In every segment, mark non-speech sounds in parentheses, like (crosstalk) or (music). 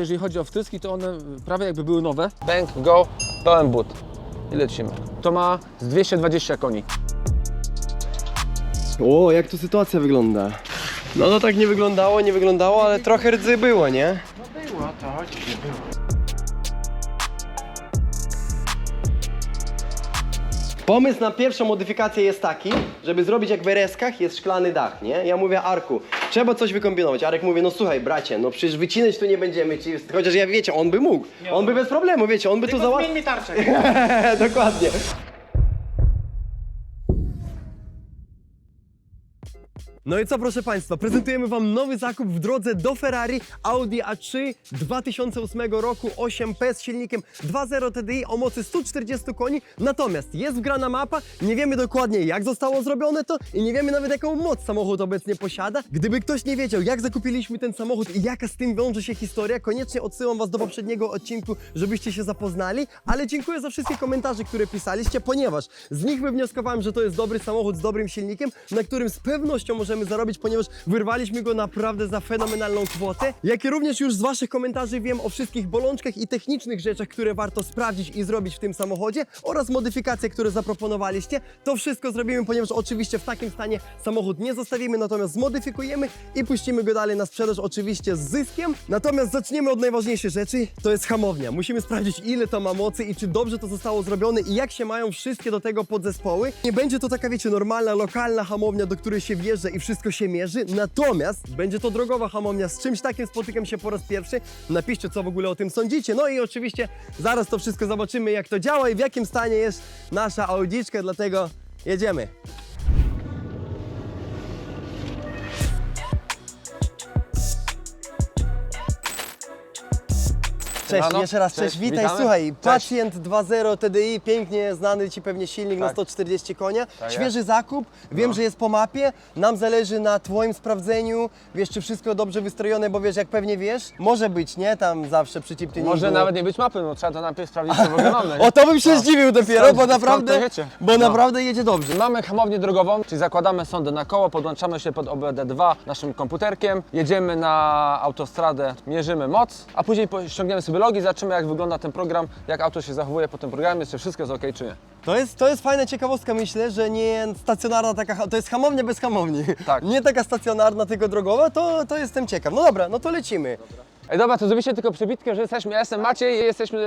Jeżeli chodzi o wtryski, to one prawie jakby były nowe. Bang, go, pełen but. I lecimy. To ma z 220 koni. O, jak tu sytuacja wygląda? No to tak nie wyglądało, nie wyglądało, ale trochę rdzy było, nie? Było to, oczywiście było. Pomysł na pierwszą modyfikację jest taki, żeby zrobić jak w Ereskach jest szklany dach, nie? Ja mówię Arku, trzeba coś wykombinować. Arek mówi, no słuchaj bracie, no przecież wycinać tu nie będziemy, czy- chociaż ja wiecie, on by mógł. On by bez problemu, wiecie, on by tu załatwił. mi tarczę. (laughs) Dokładnie. No i co proszę Państwa, prezentujemy Wam nowy zakup w drodze do Ferrari Audi A3 2008 roku 8P z silnikiem 2.0 TDI o mocy 140 koni. Natomiast jest wgrana mapa, nie wiemy dokładnie jak zostało zrobione to i nie wiemy nawet jaką moc samochód obecnie posiada. Gdyby ktoś nie wiedział jak zakupiliśmy ten samochód i jaka z tym wiąże się historia, koniecznie odsyłam Was do poprzedniego odcinku, żebyście się zapoznali. Ale dziękuję za wszystkie komentarze, które pisaliście, ponieważ z nich wywnioskowałem, że to jest dobry samochód z dobrym silnikiem, na którym z pewnością możemy zarobić, ponieważ wyrwaliśmy go naprawdę za fenomenalną kwotę. Jak i również już z Waszych komentarzy wiem o wszystkich bolączkach i technicznych rzeczach, które warto sprawdzić i zrobić w tym samochodzie oraz modyfikacje, które zaproponowaliście. To wszystko zrobimy, ponieważ oczywiście w takim stanie samochód nie zostawimy, natomiast zmodyfikujemy i puścimy go dalej na sprzedaż, oczywiście z zyskiem. Natomiast zaczniemy od najważniejszej rzeczy, to jest hamownia. Musimy sprawdzić ile to ma mocy i czy dobrze to zostało zrobione i jak się mają wszystkie do tego podzespoły. Nie będzie to taka, wiecie, normalna, lokalna hamownia, do której się wjeżdża i wszystko się mierzy, natomiast będzie to drogowa hamownia. Z czymś takim spotykam się po raz pierwszy. Napiszcie, co w ogóle o tym sądzicie. No i oczywiście zaraz to wszystko zobaczymy, jak to działa i w jakim stanie jest nasza Audiczka, dlatego jedziemy. Cześć, jeszcze raz, cześć, witaj. witamy. Słuchaj, Cześć. pacjent 2.0 TDI, pięknie znany Ci pewnie silnik na Tak. 140 konia. Tak Świeży jest. zakup, wiem, No. że jest po mapie. Nam zależy na Twoim sprawdzeniu. Wiesz, czy wszystko dobrze wystrojone, bo wiesz, jak pewnie wiesz, może być, nie? Tam zawsze przy tuningu. Może nawet nie być mapy, no trzeba to najpierw sprawdzić, co w ogóle mamy. (laughs) O, to bym się zdziwił dopiero, Skąd- bo naprawdę, bo No. naprawdę jedzie dobrze. Mamy hamownię drogową, czyli zakładamy sondę na koło, podłączamy się pod OBD2 naszym komputerkiem, jedziemy na autostradę, mierzymy moc, a później ściągniemy sobie logi, zobaczymy jak wygląda ten program, jak auto się zachowuje po tym programie, czy wszystko jest ok, czy nie. To jest, to jest fajna ciekawostka, myślę, że nie stacjonarna taka, to jest hamownia bez hamowni. Tak. Nie taka stacjonarna, tylko drogowa, to, to jestem ciekaw. No dobra, no to lecimy. Ej dobra, to zrobicie tylko przebitkę, że jesteśmy, ja jestem Maciej i jesteśmy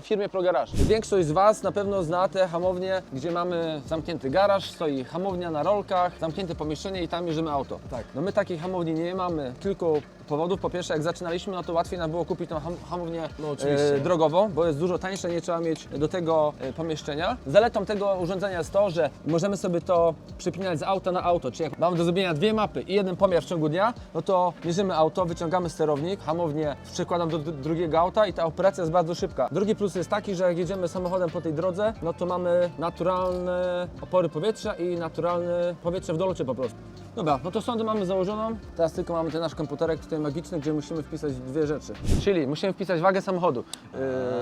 w firmie ProGaraż. Większość z Was na pewno zna te hamownie, gdzie mamy zamknięty garaż, stoi hamownia na rolkach, zamknięte pomieszczenie i tam mierzymy auto. Tak. No my takiej hamowni nie mamy, kilku powodów. Po pierwsze, jak zaczynaliśmy, no to łatwiej nam było kupić tą ham hamownię No e, drogową, bo jest dużo tańsze, nie trzeba mieć do tego e, pomieszczenia. Zaletą tego urządzenia jest to, że możemy sobie to przypinać z auta na auto, czyli jak mamy do zrobienia dwie mapy i jeden pomiar w ciągu dnia, no to mierzymy auto, wyciągamy sterownik, hamownię przekładam do d- drugiego auta i ta operacja jest bardzo szybka. Drugi plus jest taki, że jak jedziemy samochodem po tej drodze, no to mamy naturalne opory powietrza i naturalne powietrze w dolocie po prostu. Dobra, no to sondę mamy założoną, teraz tylko mamy ten nasz komputerek tutaj magiczny, gdzie musimy wpisać dwie rzeczy. Czyli musimy wpisać wagę samochodu.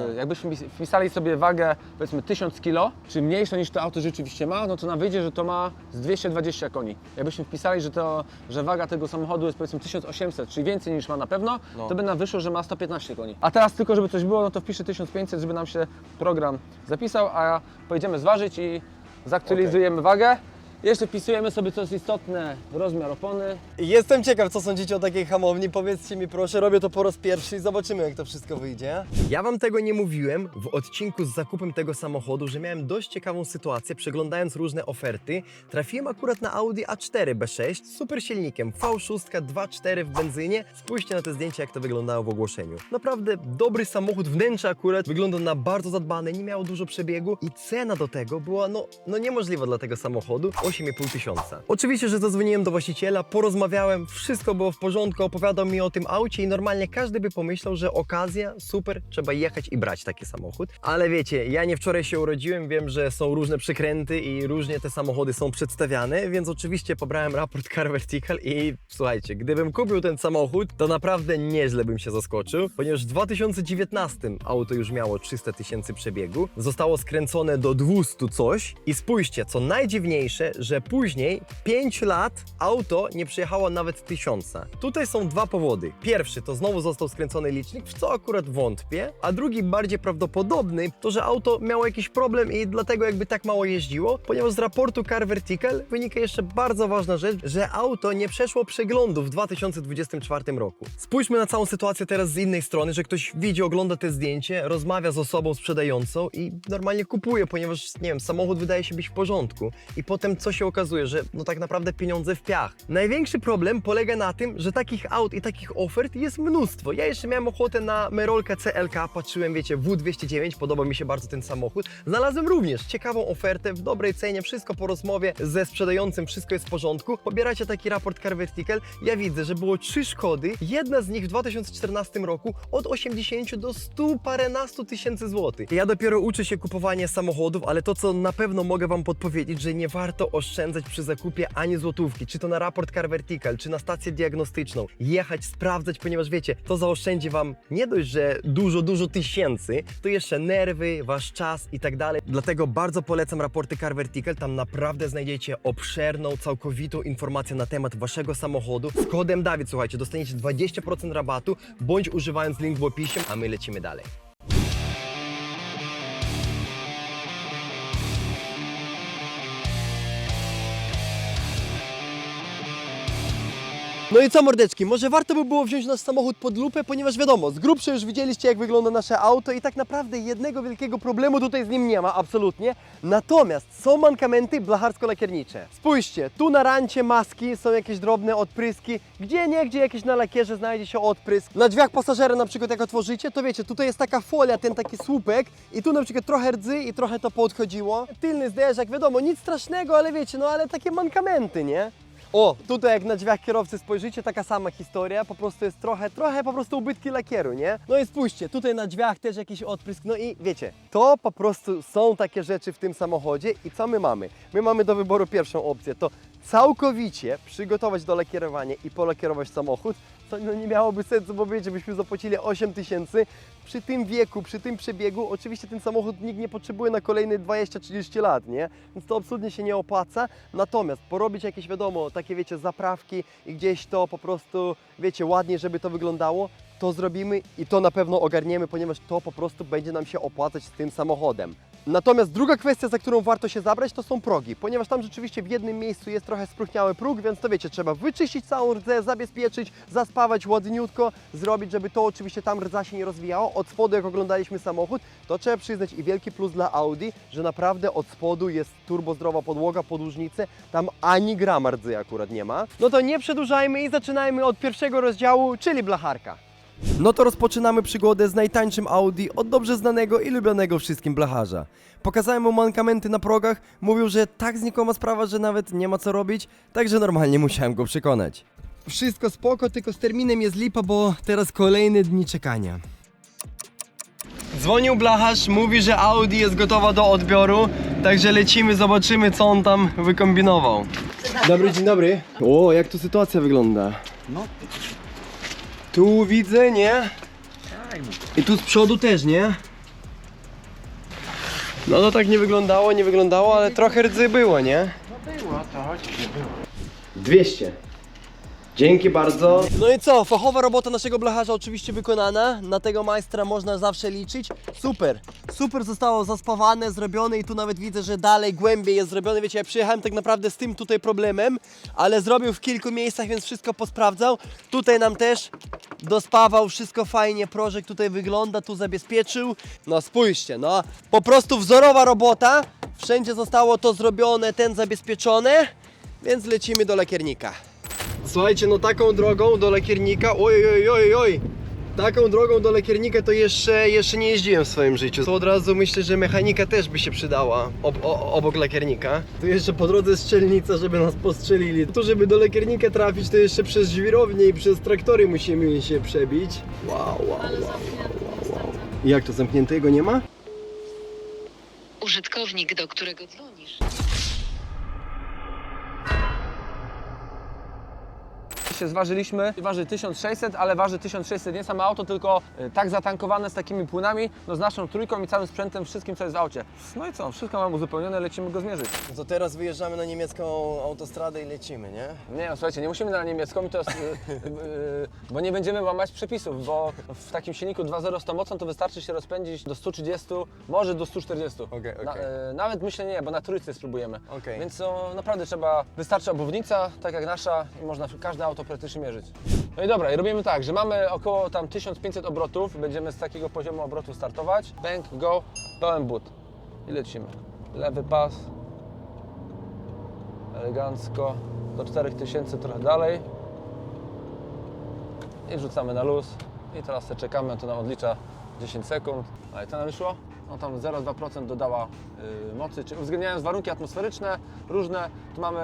Yy, jakbyśmy wpis- wpisali sobie wagę powiedzmy 1000 kg, czy mniejszą niż to auto rzeczywiście ma, no to nam wyjdzie, że to ma z 220 koni. Jakbyśmy wpisali, że, to, że waga tego samochodu jest powiedzmy 1800, czyli więcej niż ma na pewno, to by nam wyszło, że ma 115 koni. A teraz tylko, żeby coś było, no to wpiszę 1500, żeby nam się program zapisał, a pojedziemy zważyć i zaktualizujemy wagę. Jeszcze wpisujemy sobie, co jest istotne, rozmiar opony. Jestem ciekaw, co sądzicie o takiej hamowni. Powiedzcie mi proszę, robię to po raz pierwszy i zobaczymy, jak to wszystko wyjdzie. Ja Wam tego nie mówiłem w odcinku z zakupem tego samochodu, że miałem dość ciekawą sytuację, przeglądając różne oferty. Trafiłem akurat na Audi A4 B6 z super silnikiem V6 2.4 w benzynie. Spójrzcie na te zdjęcia, jak to wyglądało w ogłoszeniu. Naprawdę dobry samochód, wnętrze akurat wygląda na bardzo zadbane, nie miało dużo przebiegu i cena do tego była no, no niemożliwa dla tego samochodu. 8,5 tysiąca. Oczywiście, że zadzwoniłem do właściciela, porozmawiałem, wszystko było w porządku, opowiadał mi o tym aucie i normalnie każdy by pomyślał, że okazja, super, trzeba jechać i brać taki samochód. Ale wiecie, ja nie wczoraj się urodziłem, wiem, że są różne przykręty i różnie te samochody są przedstawiane, więc oczywiście pobrałem raport (laughs) Car Vertical i słuchajcie, gdybym kupił ten samochód, to naprawdę nieźle bym się zaskoczył, ponieważ w 2019 auto już miało 300 tysięcy przebiegu, zostało skręcone do 200 coś i spójrzcie, co najdziwniejsze, że później 5 lat auto nie przyjechało nawet tysiąca. Tutaj są dwa powody. Pierwszy to znowu został skręcony licznik, w co akurat wątpię, a drugi bardziej prawdopodobny to, że auto miało jakiś problem i dlatego jakby tak mało jeździło, ponieważ z raportu Car Vertical wynika jeszcze bardzo ważna rzecz, że auto nie przeszło przeglądu w 2024 roku. Spójrzmy na całą sytuację teraz z innej strony, że ktoś widzi, ogląda te zdjęcie, rozmawia z osobą sprzedającą i normalnie kupuje, ponieważ, nie wiem, samochód wydaje się być w porządku i potem co się okazuje, że no tak naprawdę pieniądze w piach. Największy problem polega na tym, że takich aut i takich ofert jest mnóstwo. Ja jeszcze miałem ochotę na Merolka CLK, patrzyłem, wiecie, W209, podoba mi się bardzo ten samochód. Znalazłem również ciekawą ofertę w dobrej cenie, wszystko po rozmowie ze sprzedającym, wszystko jest w porządku. Pobieracie taki raport Car Vertical, ja widzę, że było trzy szkody, jedna z nich w 2014 roku od 80 do 100 paręnastu tysięcy złotych. Ja dopiero uczę się kupowania samochodów, ale to co na pewno mogę wam podpowiedzieć, że nie warto oszczędzać przy zakupie ani złotówki, czy to na raport Car Vertical, czy na stację diagnostyczną. Jechać, sprawdzać, ponieważ wiecie, to zaoszczędzi wam nie dość, że dużo, dużo tysięcy, to jeszcze nerwy, wasz czas i tak dalej. Dlatego bardzo polecam raporty Car Vertical, tam naprawdę znajdziecie obszerną, całkowitą informację na temat waszego samochodu. Z kodem Dawid, słuchajcie, dostaniecie 20% rabatu, bądź używając link w opisie, a my lecimy dalej. No i co mordeczki, może warto by było wziąć nasz samochód pod lupę, ponieważ wiadomo, z grubsza już widzieliście jak wygląda nasze auto i tak naprawdę jednego wielkiego problemu tutaj z nim nie ma, absolutnie. Natomiast są mankamenty blacharsko-lakiernicze. Spójrzcie, tu na rancie maski są jakieś drobne odpryski, gdzie nie, gdzie jakieś na lakierze znajdzie się odprysk. Na drzwiach pasażera na przykład jak otworzycie, to wiecie, tutaj jest taka folia, ten taki słupek i tu na przykład trochę rdzy i trochę to podchodziło. Tylny zderzak, wiadomo, nic strasznego, ale wiecie, no ale takie mankamenty, nie? O, tutaj jak na drzwiach kierowcy spojrzycie, taka sama historia, po prostu jest trochę, trochę po prostu ubytki lakieru, nie? No i spójrzcie, tutaj na drzwiach też jakiś odprysk, no i wiecie, to po prostu są takie rzeczy w tym samochodzie i co my mamy? My mamy do wyboru pierwszą opcję, to całkowicie przygotować do lakierowania i polakierować samochód, co no nie miałoby sensu, bo wiecie, byśmy zapłacili 8 tysięcy. Przy tym wieku, przy tym przebiegu, oczywiście ten samochód nikt nie potrzebuje na kolejne 20-30 lat, nie? Więc to absolutnie się nie opłaca. Natomiast porobić jakieś, wiadomo, takie wiecie, zaprawki i gdzieś to po prostu, wiecie, ładnie, żeby to wyglądało, to zrobimy i to na pewno ogarniemy, ponieważ to po prostu będzie nam się opłacać z tym samochodem. Natomiast druga kwestia, za którą warto się zabrać, to są progi, ponieważ tam rzeczywiście w jednym miejscu jest trochę spróchniały próg, więc to wiecie, trzeba wyczyścić całą rdzę, zabezpieczyć, zaspawać ładniutko, zrobić, żeby to oczywiście tam rdza się nie rozwijało. Od spodu, jak oglądaliśmy samochód, to trzeba przyznać i wielki plus dla Audi, że naprawdę od spodu jest turbozdrowa podłoga, podłużnice, tam ani grama rdzy akurat nie ma. No to nie przedłużajmy i zaczynajmy od pierwszego rozdziału, czyli blacharka. No to rozpoczynamy przygodę z najtańszym Audi od dobrze znanego i lubianego wszystkim blacharza. Pokazałem mu mankamenty na progach, mówił, że tak znikoma sprawa, że nawet nie ma co robić, także normalnie musiałem go przekonać. Wszystko spoko, tylko z terminem jest lipa, bo teraz kolejne dni czekania. Dzwonił blacharz, mówi, że Audi jest gotowa do odbioru, także lecimy, zobaczymy co on tam wykombinował. Dobry, dzień dobry. O, jak tu sytuacja wygląda? No, Tu widzę, nie? I tu z przodu też, nie? No to tak nie wyglądało, nie wyglądało, ale trochę rdzy było, nie? no było, to chodzi, że było. 200. Dzięki bardzo. No i co, fachowa robota naszego blacharza oczywiście wykonana. Na tego majstra można zawsze liczyć. Super, super zostało zaspawane, zrobione i tu nawet widzę, że dalej głębiej jest zrobione. Wiecie, ja przyjechałem tak naprawdę z tym tutaj problemem, ale zrobił w kilku miejscach, więc wszystko posprawdzał. Tutaj nam też dospawał, wszystko fajnie, prożek tutaj wygląda, tu zabezpieczył. No spójrzcie, no po prostu wzorowa robota. Wszędzie zostało to zrobione, ten zabezpieczone, więc lecimy do lakiernika. Słuchajcie, no taką drogą do lakiernika, oj, oj, oj, oj, taką drogą do lakiernika to jeszcze, jeszcze nie jeździłem w swoim życiu. To od razu myślę, że mechanika też by się przydała ob, o, obok lakiernika. Tu jeszcze po drodze strzelnica, żeby nas postrzelili. Tu, żeby do lakiernika trafić, to jeszcze przez żwirownię i przez traktory musimy się przebić. Wow, wow, wow, wow, wow. Jak to zamknięte? Jego nie ma? Użytkownik, do którego dzwonisz, się zważyliśmy, waży 1600, ale waży 1600 nie samo auto, tylko y, tak zatankowane z takimi płynami, no z naszą trójką i całym sprzętem, wszystkim co jest w aucie. No i co, wszystko mam uzupełnione, lecimy go zmierzyć. To teraz wyjeżdżamy na niemiecką autostradę i lecimy, nie? Nie no słuchajcie, nie musimy na niemiecką, to jest, y, y, bo nie będziemy łamać przepisów, bo w takim silniku 2.0 z tą mocą to wystarczy się rozpędzić do 130, może do 140. Okej, Na, okej. y, nawet myślę nie, bo na trójce spróbujemy. Okej. Więc to naprawdę trzeba, wystarczy obwodnica, tak jak nasza i można każde auto praktycznie mierzyć. No i dobra, i robimy tak, że mamy około tam 1500 obrotów, będziemy z takiego poziomu obrotu startować. Bank, go, pełen but. I lecimy. Lewy pas, elegancko, do 4000 trochę dalej. I wrzucamy na luz. I teraz czekamy, to nam odlicza 10 sekund. Ale to nam wyszło? No tam 0,2% dodała y, mocy, czy uwzględniając warunki atmosferyczne różne, tu mamy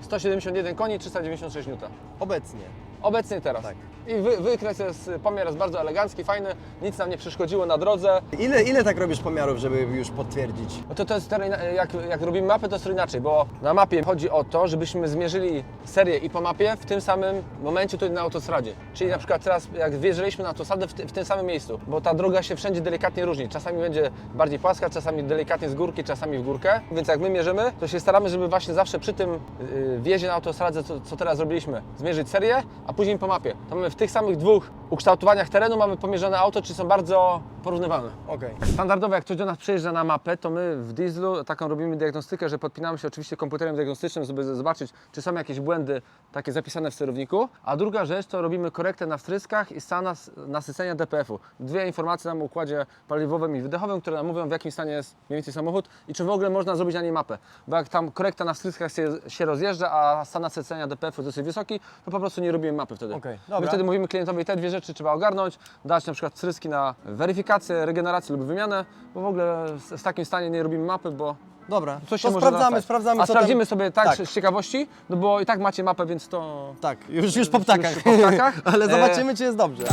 171 koni, 396 N. Obecnie. Obecnie teraz. Tak. I wy, wykres jest, pomiar jest bardzo elegancki, fajny, nic nam nie przeszkodziło na drodze. Ile, ile tak robisz pomiarów, żeby już potwierdzić? No to, to jest trochę jak, jak robimy mapę, to jest trochę inaczej, bo na mapie chodzi o to, żebyśmy zmierzyli serię i po mapie w tym samym momencie tutaj na autostradzie. Czyli na przykład teraz jak wjeżdżaliśmy na autostradę w, ty, w tym samym miejscu, bo ta droga się wszędzie delikatnie różni. Czasami będzie bardziej płaska, czasami delikatnie z górki, czasami w górkę. Więc jak my mierzymy, to się staramy, żeby właśnie zawsze przy tym yy, wjeździe na autostradę, co, co teraz zrobiliśmy, zmierzyć serię, a później po mapie. To mamy w tych samych dwóch ukształtowaniach terenu mamy pomierzone auto, czy są bardzo porównywalne. Okej. Standardowo jak ktoś do nas przyjeżdża na mapę, to my w Dieslu taką robimy diagnostykę, że podpinamy się oczywiście komputerem diagnostycznym, żeby zobaczyć, czy są jakieś błędy takie zapisane w sterowniku. A druga rzecz to robimy korektę na wtryskach i stan nas- nasycenia DPF-u. Dwie informacje nam o układzie paliwowym i wydechowym, które nam mówią w jakim stanie jest mniej więcej samochód i czy w ogóle można zrobić na niej mapę. Bo jak tam korekta na wtryskach się, się rozjeżdża, a stan nasycenia DPF-u jest dosyć wysoki, to po prostu nie robimy mapy wtedy. Okej, My dobra. wtedy mówimy klientowi te dwie rzeczy trzeba ogarnąć, dać na przykład wtryski na weryfikację, regenerację lub wymianę, bo w ogóle z- w takim stanie nie robimy mapy, bo Dobra, coś to się może sprawdzamy, zastać. sprawdzamy A co sprawdzimy tam... sobie tak, Tak. z ciekawości, no bo i tak macie mapę, więc to... Tak, już, już po ptakach. Już po ptakach. (laughs) Ale E, zobaczymy, czy jest dobrze.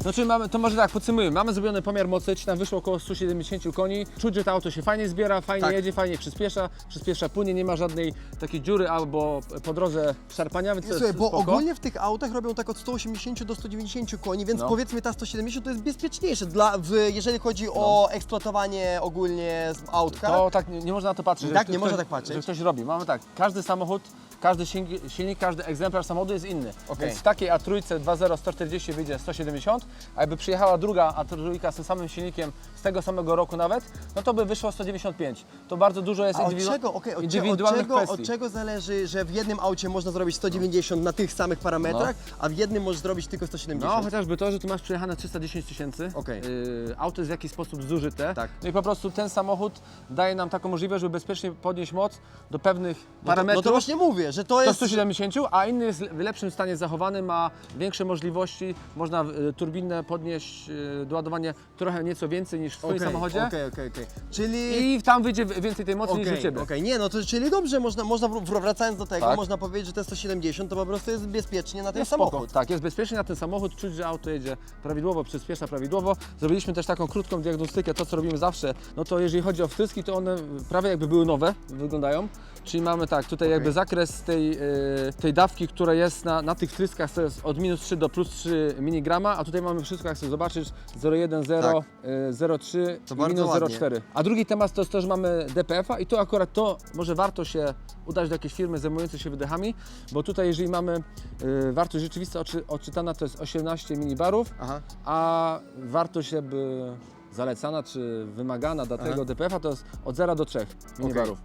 Znaczy mamy, to może tak, podsumujmy. Mamy zrobiony pomiar mocy, ci nam wyszło około 170 koni. Czuć, że to auto się fajnie zbiera, fajnie Tak. jedzie, fajnie przyspiesza, przyspiesza płynie, nie ma żadnej takiej dziury albo po drodze szarpania, więc to Słuchaj, bo spoko. ogólnie w tych autach robią tak od 180 do 190 koni, więc No. powiedzmy ta 170 to jest bezpieczniejsze, dla, w, jeżeli chodzi o eksploatowanie ogólnie z autka. To tak, nie, nie można na to patrzeć. Tak, ktoś- nie można ktoś- tak patrzeć. Że ktoś robi. Mamy tak, każdy samochód, każdy silnik, silnik każdy egzemplarz samochodu jest inny. Okej. Więc w takiej A3 2.0 140 wyjdzie 170, a jakby przyjechała druga A3 z tym samym silnikiem z tego samego roku nawet, no to by wyszło 195. To bardzo dużo jest indywidu- czego, okej, od, cze- od, indywidualnych czego, kwestii. od czego zależy, że w jednym aucie można zrobić 190 na tych samych parametrach, a w jednym możesz zrobić tylko 170? No, chociażby to, że tu masz przejechane 310 tysięcy. Okej. Yy, auto jest w jakiś sposób zużyte. Tak. No i po prostu ten samochód daje nam taką możliwość, żeby bezpiecznie podnieść moc do pewnych no, to, parametrów. no to właśnie mówię, że to Do jest... 170, a inny jest w lepszym stanie zachowany, ma większe możliwości, można y, turbinę podnieść y, do ładowania trochę nieco więcej niż w swoim Okej, samochodzie. Okej, okej, okej. Czyli... I tam wyjdzie więcej tej mocy niż u Okej, Ciebie. okej, nie, no to czyli dobrze, można, można wr- wracając do tego, Tak. można powiedzieć, że te 170 to po prostu jest bezpiecznie na ten Jest samochód. spoko. Tak, jest bezpiecznie na ten samochód, czuć, że auto jedzie prawidłowo, przyspiesza prawidłowo. Zrobiliśmy też taką krótką diagnostykę, to co robimy zawsze, no to jeżeli chodzi o wtryski, to one prawie jakby były nowe, wyglądają. Czyli mamy tak, tutaj jakby zakres tej, y, tej dawki, która jest na, na tych wtryskach, to jest od minus 3 do plus 3 mg, a tutaj mamy wszystko, jak sobie zobaczysz, 0,1, 0, y, 0,3 To i bardzo minus ładnie. 0,4. A drugi temat to jest to, że mamy DPF-a i to akurat to może warto się udać do jakiejś firmy zajmującej się wydechami, bo tutaj jeżeli mamy y, wartość rzeczywista oczy, odczytana to jest 18 minibarów, Aha. a wartość jakby zalecana czy wymagana dla tego DPF-a to jest od 0 do 3 minibarów.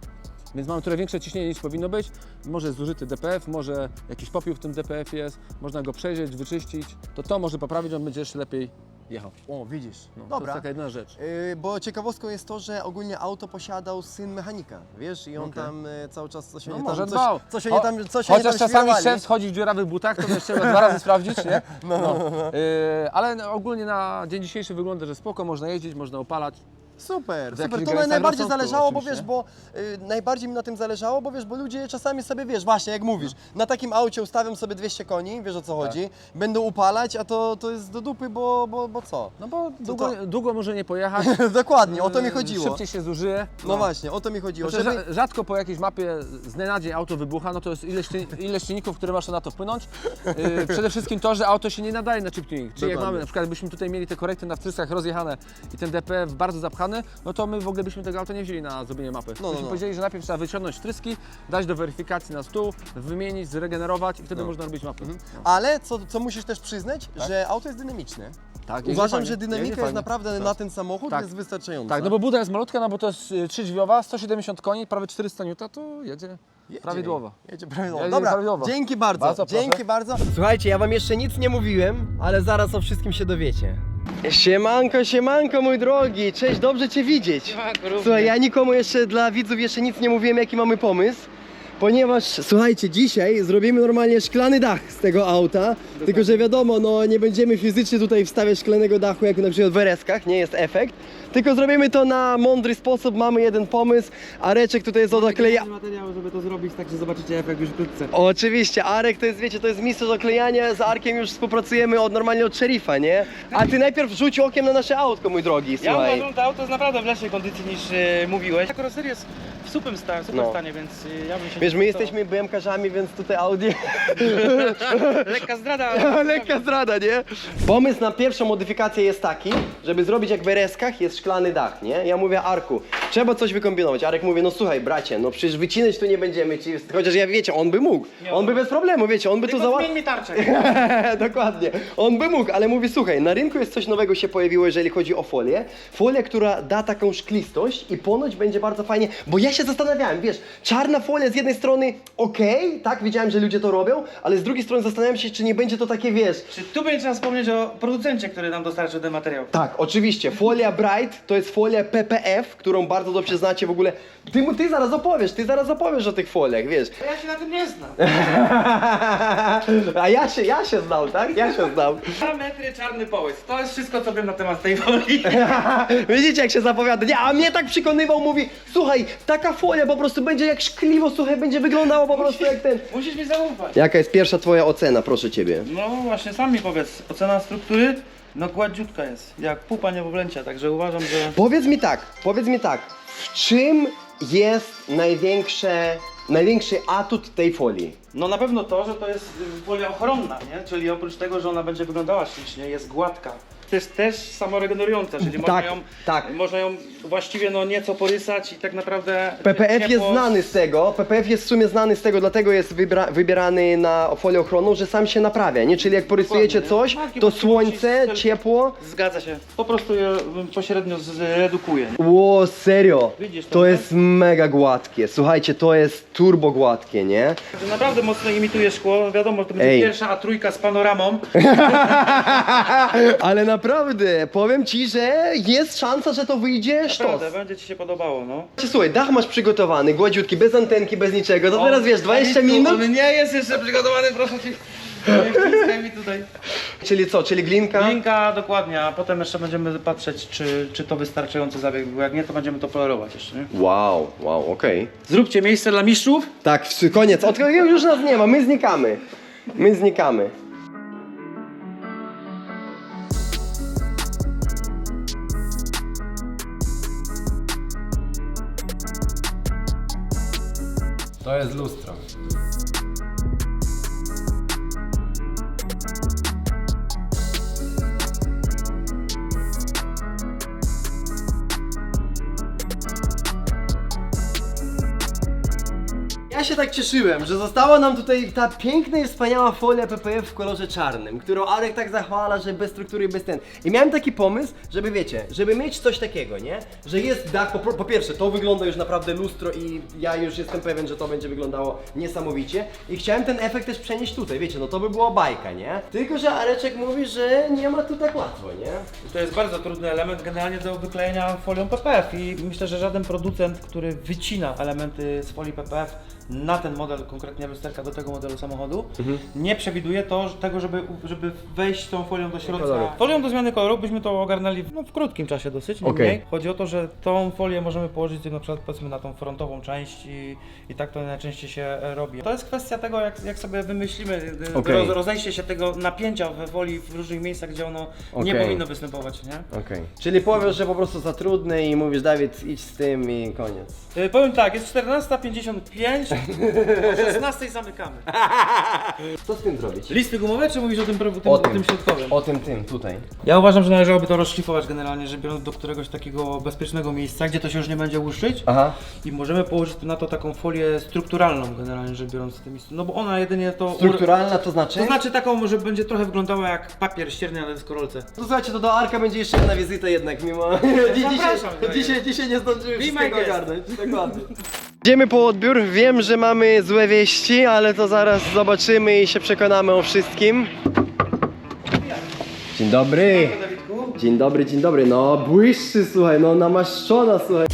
Więc mamy trochę większe ciśnienie niż powinno być. Może zużyty DPF, może jakiś popiół w tym DPF jest, można go przejrzeć, wyczyścić. To to może poprawić, on będzie jeszcze lepiej jechał. O, widzisz. No, To Dobra. jest taka jedna rzecz. Yy, bo ciekawostką jest to, że ogólnie auto posiadał syn mechanika, wiesz, i on Okej. tam y, cały czas coś No oni może tam, dbał. coś, oni Cho- tam, coś oni Chociaż tam czasami świrowali. szef schodzi w dziurawych butach, to też trzeba dwa razy sprawdzić, nie? (laughs) No. Yy, ale no, ogólnie na dzień dzisiejszy wygląda, że spoko, można jeździć, można opalać. Super, super. To granicach najbardziej zależało, bo wiesz, bo y, najbardziej mi na tym zależało, bo wiesz, bo ludzie czasami sobie, wiesz, właśnie jak mówisz, na takim aucie ustawiam sobie 200 koni, wiesz o co Tak. chodzi, będą upalać, a to, to jest do dupy, bo, bo, bo co? No bo długo, długo może nie pojechać. (laughs) Dokładnie, o to mi Yy, chodziło. Szybciej się zużyje. No właśnie, o to mi chodziło, Znaczy, żeby... rza- rzadko po jakiejś mapie z dnia na dzień auto wybucha, no to jest ileś, czyn- ileś czynników, które masz na to wpłynąć. Yy, (laughs) przede wszystkim to, że auto się nie nadaje na chip tuning. Czyli jak Dokładnie. mamy, na przykład jakbyśmy tutaj mieli te korekty na wtryskach rozjechane i ten DPF bardzo zapchany, no to my w ogóle byśmy tego auta nie wzięli na zrobienie mapy. no, byśmy no. powiedzieli, że najpierw trzeba wyciągnąć wtryski, dać do weryfikacji na stół, wymienić, zregenerować i wtedy No. można robić mapy. Ale co, co musisz też przyznać, że auto jest dynamiczne. Tak, jeździ Uważam, fajnie, że jeździ dynamika jest naprawdę na ten samochód Tak. jest wystarczająca. Tak, no bo buda jest malutka, no bo to jest y, trzydźwiowa, 170 koni, prawie 400 N, to jedzie, Jedzie. prawidłowo. Jedzie prawidłowo. Jedzie Dobra, prawidłowo. dzięki bardzo, Bardzo proszę. dzięki bardzo. Słuchajcie, ja wam jeszcze nic nie mówiłem, ale zaraz o wszystkim się dowiecie. Siemanko, siemanko mój drogi, cześć, dobrze Cię widzieć. Słuchaj, ja nikomu jeszcze dla widzów jeszcze nic nie mówiłem, jaki mamy pomysł. Ponieważ, słuchajcie, dzisiaj zrobimy normalnie szklany dach z tego auta, tylko że wiadomo, no nie będziemy fizycznie tutaj wstawiać szklanego dachu, jak na przykład w Ereskach, nie jest efekt, tylko zrobimy to na mądry sposób, mamy jeden pomysł, a Reczek tutaj jest od okleja... materiał, żeby to zrobić, także zobaczycie efekt już wkrótce. Oczywiście, Arek to jest, wiecie, to jest mistrz oklejania, z Arkiem już współpracujemy od normalnie od szeryfa, nie? A ty najpierw rzuć okiem na nasze autko, mój drogi, Ja słuchaj. uważam, to auto jest naprawdę w lepszej kondycji niż e, mówiłeś. Ta karoseria jest w super, sta, super No. stanie, więc e, ja bym się... Wiesz, my jesteśmy BMKarzami, więc tutaj Audi... (laughs) Lekka zdrada. (laughs) Lekka zdrada, nie? Pomysł na pierwszą modyfikację jest taki, żeby zrobić jak w Ereskach jest szklany dach, nie? Ja mówię Arku, trzeba coś wykombinować. Arek mówi, no słuchaj bracie, no przecież wycinać tu nie będziemy, ci... chociaż ja wiecie, on by mógł. On by bez problemu, wiecie, on by tu załatwił. mi tarczę. (laughs) Dokładnie. On by mógł, ale mówi, słuchaj, na rynku jest coś nowego się pojawiło, jeżeli chodzi o folię. Folia, która da taką szklistość i ponoć będzie bardzo fajnie, bo ja się zastanawiałem, wiesz, czarna folia z jednej strony okej, tak, widziałem, że ludzie to robią, ale z drugiej strony zastanawiam się, czy nie będzie to takie, wiesz, Czy tu będzie trzeba wspomnieć o producencie, który nam dostarczył ten materiał? tak, oczywiście. Folia Bright to jest folia PPF, którą bardzo dobrze znacie w ogóle. Ty, mu- ty zaraz opowiesz, ty zaraz opowiesz o tych foliach, wiesz. Ja się na tym nie znam. (laughs) A ja się, ja się znał, tak? Ja się znał. Dwa metry czarny połysk. To jest wszystko, co wiem na temat tej folii. (laughs) Widzicie jak się zapowiada? Nie, a mnie tak przekonywał, mówi, słuchaj, taka folia po prostu będzie jak szkliwo, słuchaj, będzie wyglądało po prostu jak ten. Musisz mi zaufać. Jaka jest pierwsza twoja ocena, proszę ciebie? No właśnie, sam mi powiedz. Ocena struktury? No gładziutka jest, jak pupa niemowlęcia, także uważam, że... Powiedz mi tak, powiedz mi tak, w czym jest największe, największy atut tej folii? No na pewno to, że to jest y, folia ochronna, nie? Czyli oprócz tego, że ona będzie wyglądała ślicznie, jest gładka. To jest też samoregenerująca, czyli można, Tak, ją, tak. można ją właściwie no nieco porysać i tak naprawdę... PPF jest ciepło- znany z tego, PPF jest w sumie znany z tego, dlatego jest wybra- wybierany na folię ochronną, że sam się naprawia, nie? Czyli jak porysujecie Dokładnie. coś, Marki to słońce, ciepło. Zgadza się. Po prostu je y, pośrednio zredukuje. Ło, serio, Widzisz to, to jest mega gładkie, słuchajcie, to jest turbo gładkie, nie? Naprawdę mocno imituje szkło. Wiadomo, to będzie Ej. pierwsza A trójka z panoramą. (laughs) (laughs) Ale naprawdę, powiem ci, że jest szansa, że to wyjdzie sztos. Naprawdę, będzie ci się podobało, no. Słuchaj, dach masz przygotowany, gładziutki, bez antenki, bez niczego, to teraz wiesz, 20 On- minut, On nie jest jeszcze przygotowany, proszę cię. Nie wciskaj mi tutaj. czyli co, czyli glinka? Linka dokładnie, a potem jeszcze będziemy patrzeć, czy, czy to wystarczający zabieg był. Jak nie, to będziemy to polerować jeszcze, nie? Wow, wow, okej. Zróbcie miejsce dla mistrzów. Tak, koniec, Od, już nas nie ma, my znikamy, my znikamy. To jest lustro. Ja się tak cieszyłem, że została nam tutaj ta piękna i wspaniała folia PPF w kolorze czarnym, którą Arek tak zachwala, że bez struktury i bez ten. I miałem taki pomysł, żeby wiecie, żeby mieć coś takiego, nie? Że jest dach, po, po pierwsze, to wygląda już naprawdę lustro i ja już jestem pewien, że to będzie wyglądało niesamowicie. I chciałem ten efekt też przenieść tutaj, wiecie, no to by było bajka, nie? Tylko, że Areczek mówi, że nie ma tu tak łatwo, nie? To jest bardzo trudny element generalnie do wyklejenia folią PPF i myślę, że żaden producent, który wycina elementy z folii PPF na ten model, konkretnie lusterka do tego modelu samochodu, Mhm. nie przewiduje to, że- tego, żeby, żeby wejść tą folią do środka. koloru. Folią do zmiany koloru byśmy to ogarnęli w, no, w krótkim czasie dosyć, nie Okej. mniej. Chodzi o to, że tą folię możemy położyć na przykład powiedzmy na tą frontową część i, i tak to najczęściej się e, robi. To jest kwestia tego, jak, jak sobie wymyślimy e, Okej. roz, rozejście się tego napięcia we folii w różnych miejscach, gdzie ono nie Okej. powinno występować, nie? Okej. Czyli powiesz, że po prostu za trudny i mówisz, Dawid, idź z tym i koniec. E, powiem tak, jest 14.55, o 16 zamykamy. (laughs) Co z tym zrobić? Listy gumowe, czy mówisz o tym, tym, O tym. tym środkowym? O tym, tym, tutaj. Ja uważam, że należałoby to rozszlifować generalnie, że biorąc do któregoś takiego bezpiecznego miejsca, gdzie to się już nie będzie łuszczyć Aha. i możemy położyć na to taką folię strukturalną generalnie rzecz biorąc z tym No bo ona jedynie to... Strukturalna to znaczy? To znaczy taką, że będzie trochę wyglądała jak papier ścierny, ale w skorolce. To słuchajcie, to do Arka będzie jeszcze jedna wizyta jednak, mimo... (laughs) dzisiaj, Zapraszam, dzisiaj, dzisiaj nie zdążyłem wszystkiego ogarnąć. Dokładnie. (laughs) Idziemy po odbiór, wiem, że mamy złe wieści, ale to zaraz zobaczymy i się przekonamy o wszystkim. Dzień dobry. Dzień dobry, dzień dobry. No, błyszczy, słuchaj, no namaszczona, słuchaj.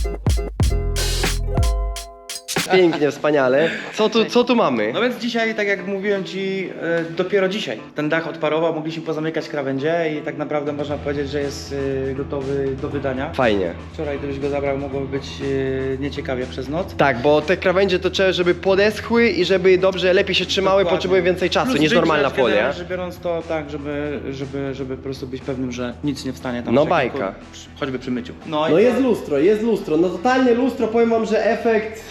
(laughs) Pięknie, wspaniale. Co tu, co tu mamy? No więc dzisiaj, tak jak mówiłem Ci, e, dopiero dzisiaj ten dach odparował, mogliśmy pozamykać krawędzie i tak naprawdę można powiedzieć, że jest e, gotowy do wydania. Fajnie. Wczoraj gdybyś go zabrał, mogłoby być e, nieciekawie przez noc. Tak, bo te krawędzie to trzeba, żeby podeschły i żeby dobrze, lepiej się trzymały, Dokładnie. potrzebują więcej czasu Plus niż normalna folia. generalnie Rzecz biorąc to tak, żeby, żeby, żeby po prostu być pewnym, że nic nie wstanie tam No przy bajka. jakimkolwiek- przy- choćby przy myciu. No i jest to- lustro, jest lustro. No totalnie lustro, powiem wam, że efekt...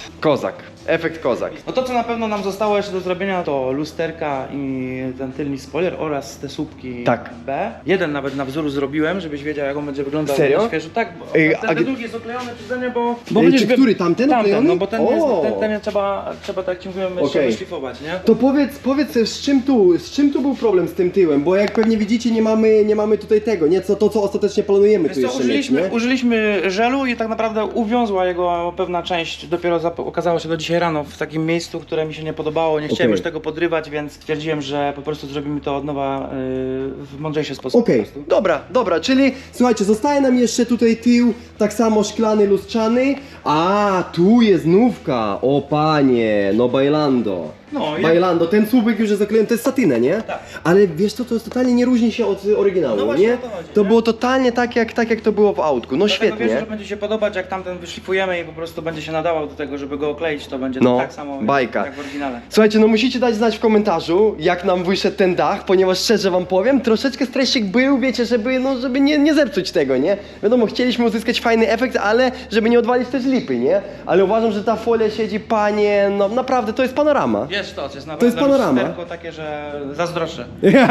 Kozak. Efekt kozak. No to co na pewno nam zostało jeszcze do zrobienia to lusterka i ten tylny spoiler oraz te słupki Tak. B. Jeden nawet na wzór zrobiłem, żebyś wiedział jak on będzie wyglądał Serio? na świeżo. Tak, bo Ej, ten, a ten gdy- drugi jest oklejony przeze mnie, bo... bo Ej, będziesz czy wy- który? Tamten Tamten, oklejony? no bo ten, O! jest, ten, ten jest trzeba, trzeba tak jak ci mówiłem, jeszcze Okej. wyszlifować, nie? To powiedz, powiedz z czym tu, z czym tu był problem z tym tyłem, bo jak pewnie widzicie nie mamy, nie mamy tutaj tego, nie? Co, to co ostatecznie planujemy Wiesz tu co, jeszcze użyliśmy, mieć, nie? użyliśmy żelu i tak naprawdę uwiązła jego pewna część. Dopiero zap- okazała się to dzisiaj rano w takim miejscu, które mi się nie podobało. Nie chciałem Okej. już tego podrywać, więc stwierdziłem, że po prostu zrobimy to od nowa yy, w mądrzejszy sposób. Okej, po prostu. dobra, dobra, czyli słuchajcie, zostaje nam jeszcze tutaj tył, tak samo szklany, lustrzany. A, tu jest nówka, o panie, no bailando. No, Bailando, ten słupek już jest zaklejony, to jest satynę, nie? Tak. Ale wiesz co, to jest totalnie nie różni się od oryginału, No właśnie nie? o to chodzi, to nie? było totalnie tak jak, tak, jak to było w autku, no Dlatego świetnie. Wierzę, że będzie się podobać, jak tamten wyszlifujemy i po prostu będzie się nadawał do tego, żeby go okleić, to będzie No, to tak samo bajka. jak w oryginale. Słuchajcie, no musicie dać znać w komentarzu, jak nam wyszedł ten dach, ponieważ szczerze wam powiem, troszeczkę stresik był, wiecie, żeby, no, żeby nie, nie zepsuć tego, nie? Wiadomo, chcieliśmy uzyskać fajny efekt, ale żeby nie odwalić też lipy, nie? Ale uważam, że ta folia siedzi, panie, no naprawdę, to jest panorama. Jest to, to jest naprawdę jest panorama. lusterko takie, że zazdroszczę.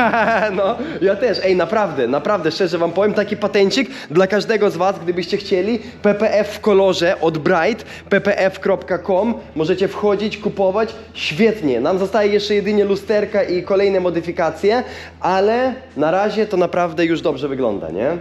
(laughs) no, ja też, ej, naprawdę, naprawdę, szczerze wam powiem, taki patencik dla każdego z was, gdybyście chcieli, PPF w kolorze od Bright, ppf.com, możecie wchodzić, kupować, świetnie, nam zostaje jeszcze jedynie lusterka i kolejne modyfikacje, ale na razie to naprawdę już dobrze wygląda, nie?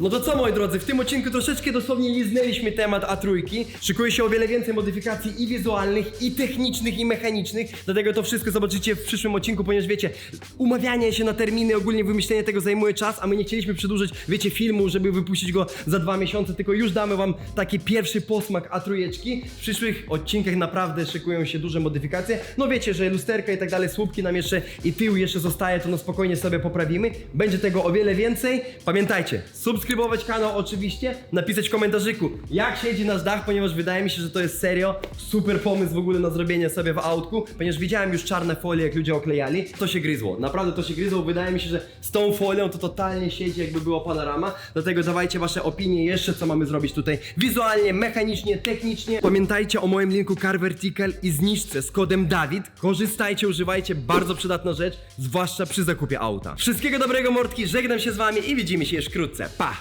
No to co moi drodzy, w tym odcinku troszeczkę dosłownie liznęliśmy temat A3. Szykuje się o wiele więcej modyfikacji i wizualnych, i technicznych, i mechanicznych. Dlatego to wszystko zobaczycie w przyszłym odcinku, ponieważ wiecie, umawianie się na terminy, ogólnie wymyślenie tego zajmuje czas, a my nie chcieliśmy przedłużyć, wiecie, filmu, żeby wypuścić go za dwa miesiące, tylko już damy wam taki pierwszy posmak A3. W przyszłych odcinkach naprawdę szykują się duże modyfikacje. No wiecie, że lusterka i tak dalej, słupki nam jeszcze i tył jeszcze zostaje, to no spokojnie sobie poprawimy. Będzie tego o wiele więcej. Pamiętajcie, subskrybować kanał oczywiście, napisać w komentarzyku, jak siedzi nasz dach, ponieważ wydaje mi się, że to jest serio super pomysł w ogóle na zrobienie sobie w autku, ponieważ widziałem już czarne folie, jak ludzie oklejali. To się gryzło, naprawdę to się gryzło. Wydaje mi się, że z tą folią to totalnie siedzi, jakby było panorama. Dlatego dawajcie wasze opinie jeszcze, co mamy zrobić tutaj wizualnie, mechanicznie, technicznie. Pamiętajcie o moim linku Car Vertical i zniżce z kodem Dawid. Korzystajcie, używajcie, bardzo przydatna rzecz, zwłaszcza przy zakupie auta. Wszystkiego dobrego, mordki, żegnam się z wami i widzimy się już wkrótce. Pa!